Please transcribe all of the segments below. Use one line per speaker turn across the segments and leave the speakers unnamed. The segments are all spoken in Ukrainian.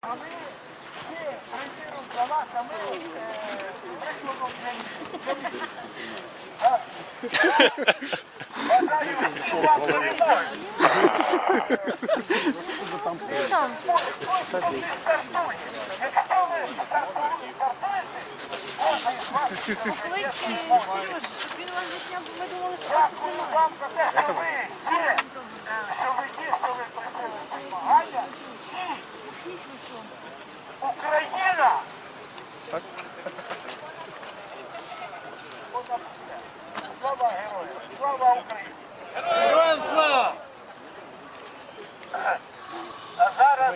А ми всі за вас, а ми е, прикладом. Слава героям! Слава Україні!
Героям слава!
А зараз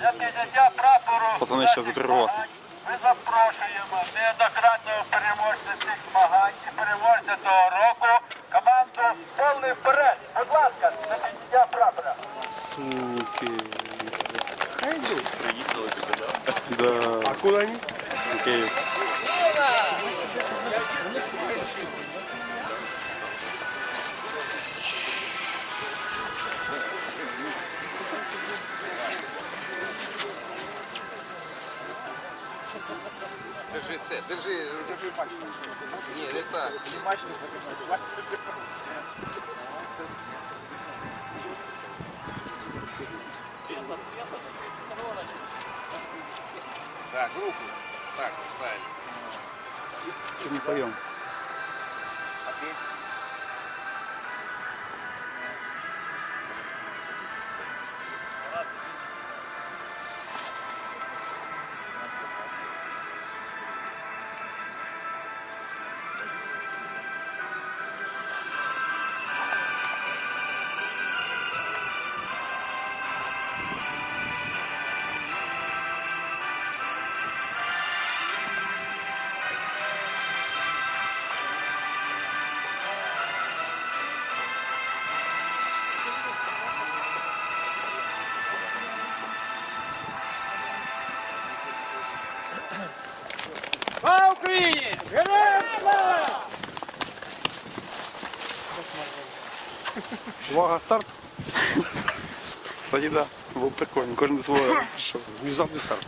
для підняття прапору
Пацани щас будуть
ми запрошуємо неоднократного переможця цих змагань і переможця того року команду «Повний вперед». Будь ласка, для підняття прапора.
Суки.
Приїхали да?
Да.
А куди вони?
Окей.
Держи це, держи, держи пальчик. Ні, не так. Так, руку. Так, ставим.
Что не поем?
Опять.
Увага, старт. Кстати, да. Було прикольно. Кожен своє. Що?
Внезапний старт.